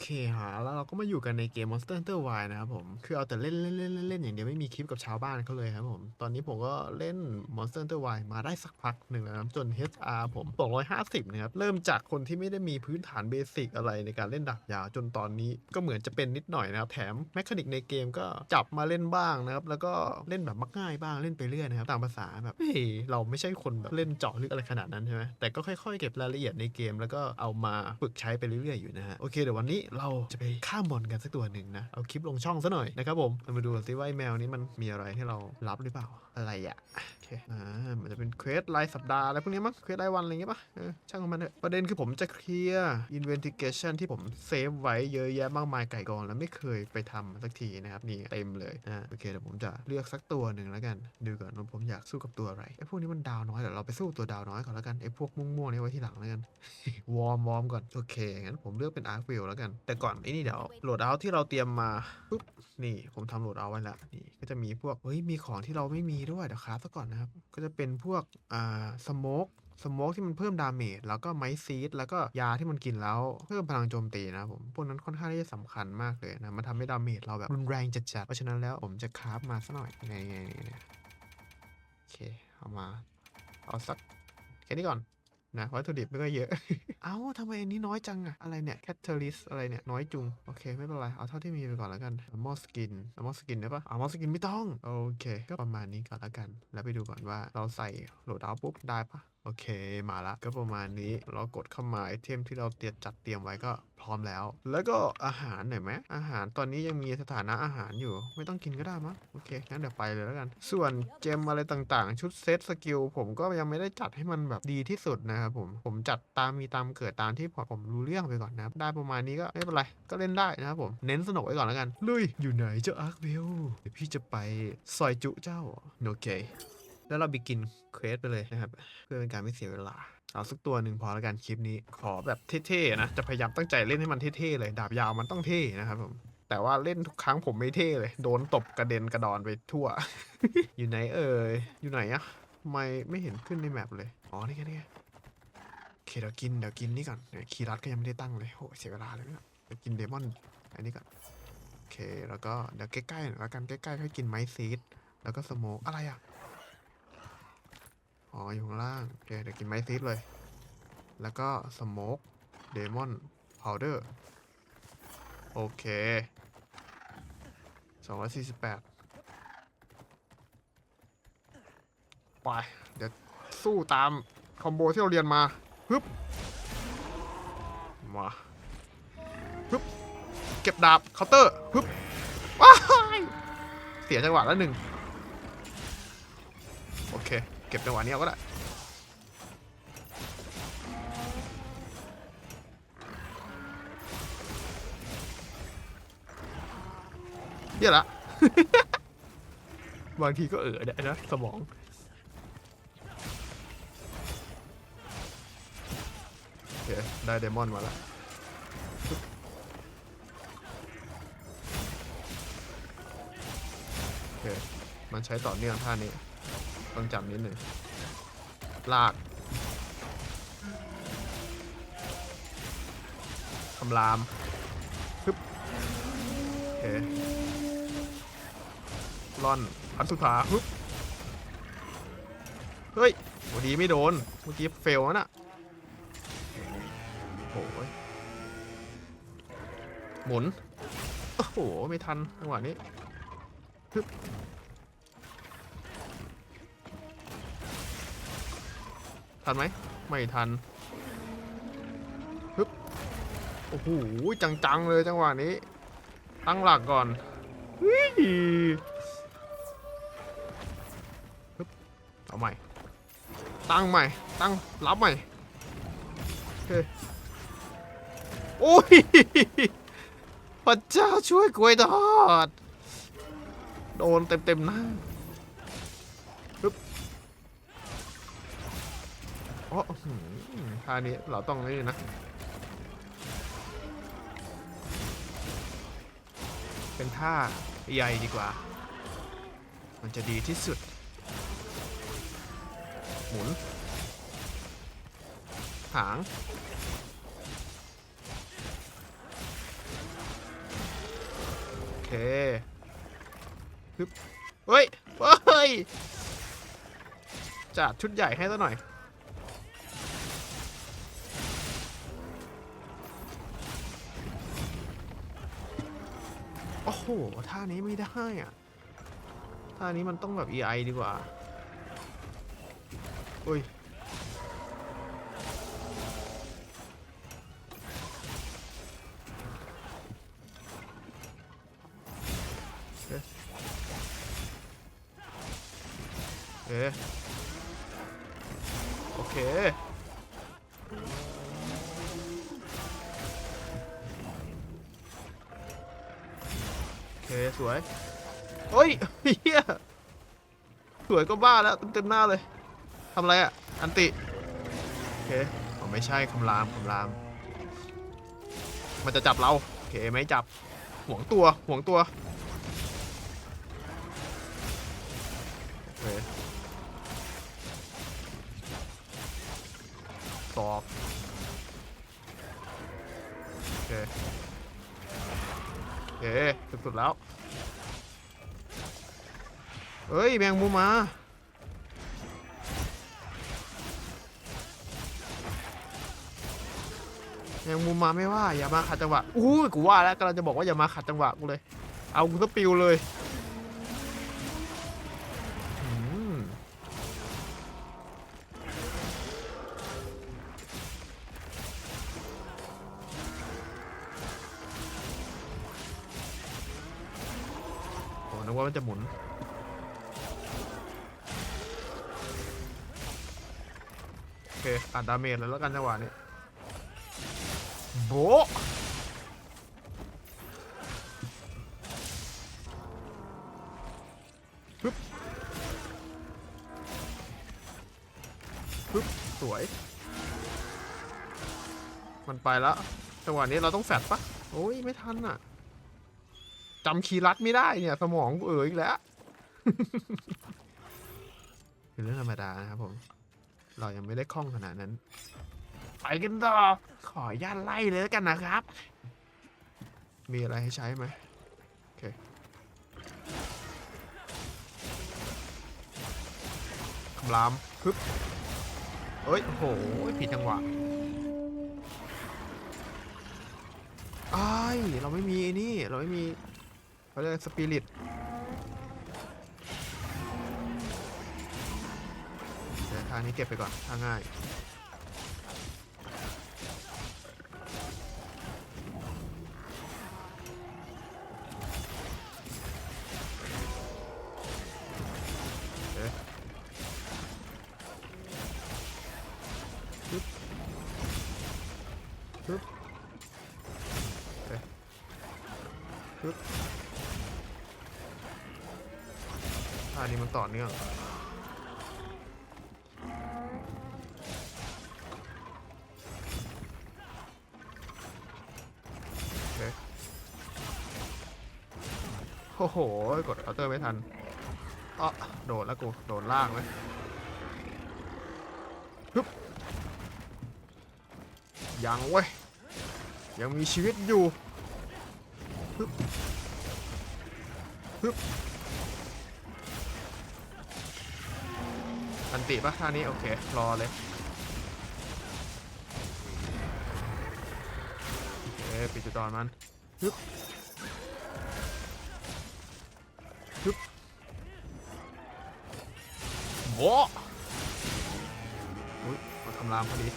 เคฮะแล้วเราก็มาอยู่กันในเกม Monster Hunter Y นะครับผม คือเอาแต่เล่นเล่นเล่นเล่นอย่างเดียวไม่มีคลิปกับชาวบ้านเขาเลยครับผม ตอนนี้ผมก็เล่น Monster Hunter Y มาได้สักพักหนึ่งแล้วนะจน HR ผม 250 นะครับ เริ่มจากคนที่ไม่ได้มีพื้นฐานเบสิกอะไรในการเล่นดาบยาวจนตอนนี้ก็เหมือนจะเป็นนิดหน่อยนะครับ แถมแมคานิกในเกมก็จับมาเล่นบ้างนะครับ แล้วก็เล่นแบบมักง่ายบ้างเล่นไปเรื่อยนะครับตามภาษาแบบเฮ้ยเราไม่ใช่คนแบบเล่นเจาะลึกอะไรขนาดนั้นใช่ไหมแต่ก็ค่อยๆ เก็บรายละเอียดในเกม แล้วก็เอามาฝึกใช้ไปเรื่อยๆอยู่นะฮะโอเคเดี๋ยววันนี้เราจะไปฆ่ามอนกันสักตัวหนึ่งนะ เอาคลิปลงช่องซะหน่อยนะครับผมเรามาดูซิว่าไอแมวนี้มันมีอะไรให้เรารับหรือเปล่า อะไรอะโอเคอ่ามันจะเป็นเควสรายสัปดาห์อะไรพวกนี้มั้ง เควสรายวันอะไรเงี้ยปะเออช่างมันเถอะ ประเด็นคือผมจะเคลียร์ investigation ที่ผมเซฟไว้เยอะแยะมากมายไก่กองแล้วไม่เคยไปทำสักทีนะครับนี่เต็มเลยนะโอเคเดี๋ยวผมจะเลือกสักตัวหนึ่งแล้วกัน ดูก่อนว่าผมอยากสู้กับตัวอะไรไอ้พวกนี้มันดาวน้อยเดี๋ยวเราไปสู้ตัวดาวน้อยก่อนแล้วกันไอ้พวกม่วงๆนี่ไว้ที่หลังแล้วกันวอร์มวอร์มก่อนโอเคงั้นผมเลือกเป็นอาร์ควิลแล้วกันแต่ก่อนไอ้นี่เดี๋ยวโหลดเอาที่เราเตรียมมาปุ๊บนี่ผมทำโหลดเอาไว้แล้วนี่ก็จะมีพวกเฮ้ยมีของที่เราไม่มีด้วยเดี๋ยวคราฟซะก่อนนะครับ ก็จะเป็นพวกอ่าสโมกสโมกที่มันเพิ่มดาเมจแล้วก็ไม้ซีดแล้วก็ยาที่มันกินแล้วเพิ่มพลังโจมตีนะผมพวกนั้นค่อนข้างที่จะสำคัญมากเลยนะมันทำให้ดาเมจเราแบบรุนแรงจัดๆเพราะฉะนั้นแล้วผมจะคราฟมาสักหน่อยไงไงไงไงโอเคเอามาเอาสักแค่นี้ก่อน นะวัตถุดิบไม่ก็เยอะ เอ้าทำไมอันนี้น้อยจังอะอะไรเนี่ยแคทเทอริสอะไรเนี่ย น้อยจุง โอเค ไม่เป็นไร เอาเท่าที่มีไปก่อนแล้วกันมอสกินมอสกินได้ปะอ่ามอสกินไม่ต้อง โอเค ก็ประมาณนี้ก่อนแล้วกัน แล้วไปดูก่อนว่าเราใส่โหลดเอาปุ๊บได้ปะ โอเคมาละก็ประมาณนี้เรากดเข้ามาไอเทมที่เราเตรียมจัดเตรียมไว้ก็พร้อมแล้ว แล้วก็อาหารหน่อยไหมอาหารตอนนี้ยังมีสถานะอาหารอยู่ ไม่ต้องกินก็ได้มั้งโอเคงั้นเดี๋ยวไปเลยแล้วกัน ส่วนเจมอะไรต่างๆ ชุดเซตสกิลผมก็ยังไม่ได้จัดให้มันแบบดีที่สุดนะครับผมผมจัดตามมีตามเกิดตามที่ผมรู้เรื่องไปก่อนนะครับได้ประมาณนี้ก็ไม่เป็นไรก็เล่นได้นะครับผมเน้นสนุกไว้ก่อนแล้วกันลุยอยู่ไหนเจ้าอาร์ควิลเดี๋ยวพี่จะไปซอยจุเจ้าโอเค แล้วเราไปกินเควสไปเลยนะครับ เพื่อเป็นการไม่เสียเวลา เอาสักตัวหนึ่งพอแล้วกันคลิปนี้ ขอแบบเท่ๆนะ จะพยายามตั้งใจเล่นให้มันเท่ๆเลย ดาบยาวมันต้องเท่นะครับผมแต่ว่าเล่นทุกครั้งผมไม่เท่เลย โดนตบกระเด็นกระดอนไปทั่ว อยู่ไหนเอ่ยอยู่ไหนอะไม่ไม่เห็นขึ้นในแมปเลย อ๋อ นี่ไงนี่ไงโอเคเดี๋ยวกินเดี๋ยวกินนี่ก่อนเดี๋ยคีรัดก็ยังไม่ได้ตั้งเลยโหเสียเวลาเลยเนี่ยเดี๋ยวกินเดมอนอันนี้ก่อนโอเคแล้วก็เดี๋ยวใกล้ๆแล้วกันใกล้ๆค่อยกินไม้ซีดแล้วก็สโมกอะไรอะ อ๋อ อยู่ข้างล่าง โอเค เดี๋ยวกินไม้ซีดเลย แล้วก็สโมกเดมอนพาวเดอร์ โอเคสองร้อยสี่สิบแปดไป เดี๋ยวสู้ตามคอมโบที่เราเรียนมาฮึบมาฮึบเก็บดาบเคาน์เตอร์ฮึบว้ายเสียจังหวะแล้วหนึ่ง เก็บจังหวะนี้เอาก็ได้เยอะละบางทีก็เออได้นะสมองโอเคได้เดมอนมาแล้วโอเคมันใช้ต่อเนื่องท่านี้ ต้องจำนิดหนึ่งลากคำรามปึ๊บโอเคล่อนพันสุธาปึ๊บเฮ้ยโหดีไม่โดน เมื่อกี้เฟลน่ะโอ้ยหมุน โอ้โห ไม่ทันจังหวะนี้ปึ๊บ ทันไหมไม่ทันฮึบโอ้โหจังๆเลยจังหวะนี้ ตั้งหลักก่อนฮึยฮึบเอาใหม่ ตั้งใหม่ ตั้งรับใหม่โอเคโอ้ยพระเจ้าช่วยกล้วยทอด โดนเต็มๆหน้า อ๋ออื้อหือท่านี้เราต้องนี่นะ เป็นท่าใหญ่ดีกว่า มันจะดีที่สุด หมุน หางเคฮึบเฮ้ย เฮ้ยจัดชุดใหญ่ให้ซะหน่อย โอ้โหท่านี้ไม่ได้อะท่านี้มันต้องแบบ EI ดีกว่าอุ้ยเอ๊ะโอเค สวยเฮ้ยเฮียสวยก็บ้าแล้วเต็มๆหน้าเลยทำอะไรอะ อันติ โอเคอ๋อไม่ใช่คำรามคำราม มันจะจับเรา โอเคไม่จับห่วงตัวห่วงตัวโอเคสอบโอเค เคสุดๆแล้ว เฮ้ย แมงมุมมาแมงมุมมาไม่ว่าอย่ามาขัดจังหวะอู้ยกูว่าแล้วกำลังจะบอกว่าอย่ามาขัดจังหวะกูเลย เอากูสปิวเลย กว่ามันจะหมุน โอเคอัดดาเมจเลยแล้วกันจังหวะนี้ โบะฮึบฮึบสวย มันไปแล้วจังหวะนี้เราต้องแฟดปะโอ้ย ไม่ทันอะ จำคีย์ลัดไม่ได้เนี่ย สมองกูเอ๋ออีกแล้วเป็นเรื่องธรรมดานะครับผม เรายังไม่ได้คล่องขนาดนั้น ไปกันต่อ ขออนุญาตไล่เลยแล้วกันนะครับ มีอะไรให้ใช้ไหมโอเค คำรามฮึบเอ้ย โอ้โห ผิดจังหวะไอ้เราไม่มีไอ้นี่ เราไม่มี เขาเรียกสปิริตทางนี้เก็บไปก่อนทางง่ายปึ๊บปึ๊บเอ๊ะปึ๊บท่านี้มันต่อเนื่องโอ้โห กดเคาน์เตอร์ไม่ทันอ๋อโดดแล้วกู โดดล่างไหมฮึบยังเว้ย ยังมีชีวิตอยู่ฮึบฮึบ อันติปะท่านี้โอเค รอเลยโอเคปิดจุดอ่อนมันฮึบฮึบโว้อุ้ยมาทำรามพอดี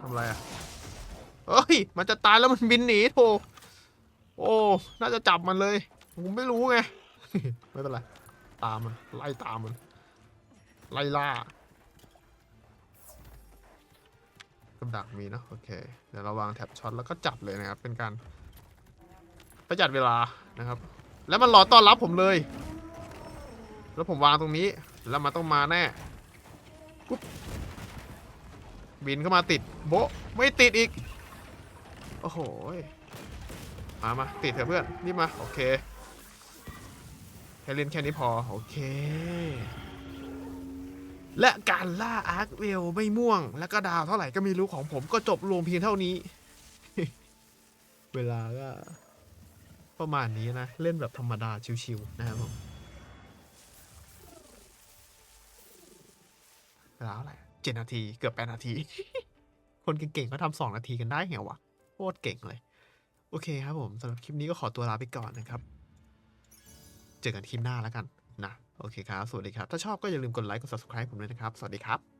ทำอะไรอะเฮ้ย มันจะตายแล้วมันบินหนีโถโอ้ น่าจะจับมันเลย ผมไม่รู้ไง ไม่เป็นไร ตามมัน ไล่ตามมัน ไล่ล่ากับดักมีเนอะโอเค เดี๋ยวเราวางแท็บช็อตแล้วก็จับเลยนะครับ เป็นการประหยัดเวลานะครับ แล้วมันรอต้อนรับผมเลย แล้วผมวางตรงนี้ แล้วมันต้องมาแน่ปุ๊บบินเข้ามาติด โบไม่ติดอีก โอ้โหมามาติดเถอะเพื่อนรีบมา โอเค ค่เล่นแค่นี้พอ โอเค และการล่าอาร์คเวลไม่ม่วง และก็ดาวเท่าไหร่ก็ไม่รู้ของผมก็จบลงเพียงเท่านี้ เวลาก็ ประมาณนี้นะ เล่นแบบธรรมดาชิวๆนะครับผมเวลาเท่าไหร่เจ็ดนาทีเกือบแปดนาที คนเก่งๆก็ทำสองนาทีกันได้ไงวะโคตรเก่งเลย โอเคครับผมสำหรับคลิปนี้ก็ขอตัวลาไปก่อนนะครับ เจอกันคลิปหน้าแล้วกันนะ โอเคครับ สวัสดีครับ ถ้าชอบก็อย่าลืมกดไลค์ กด subscribe ผมด้วยนะครับ สวัสดีครับ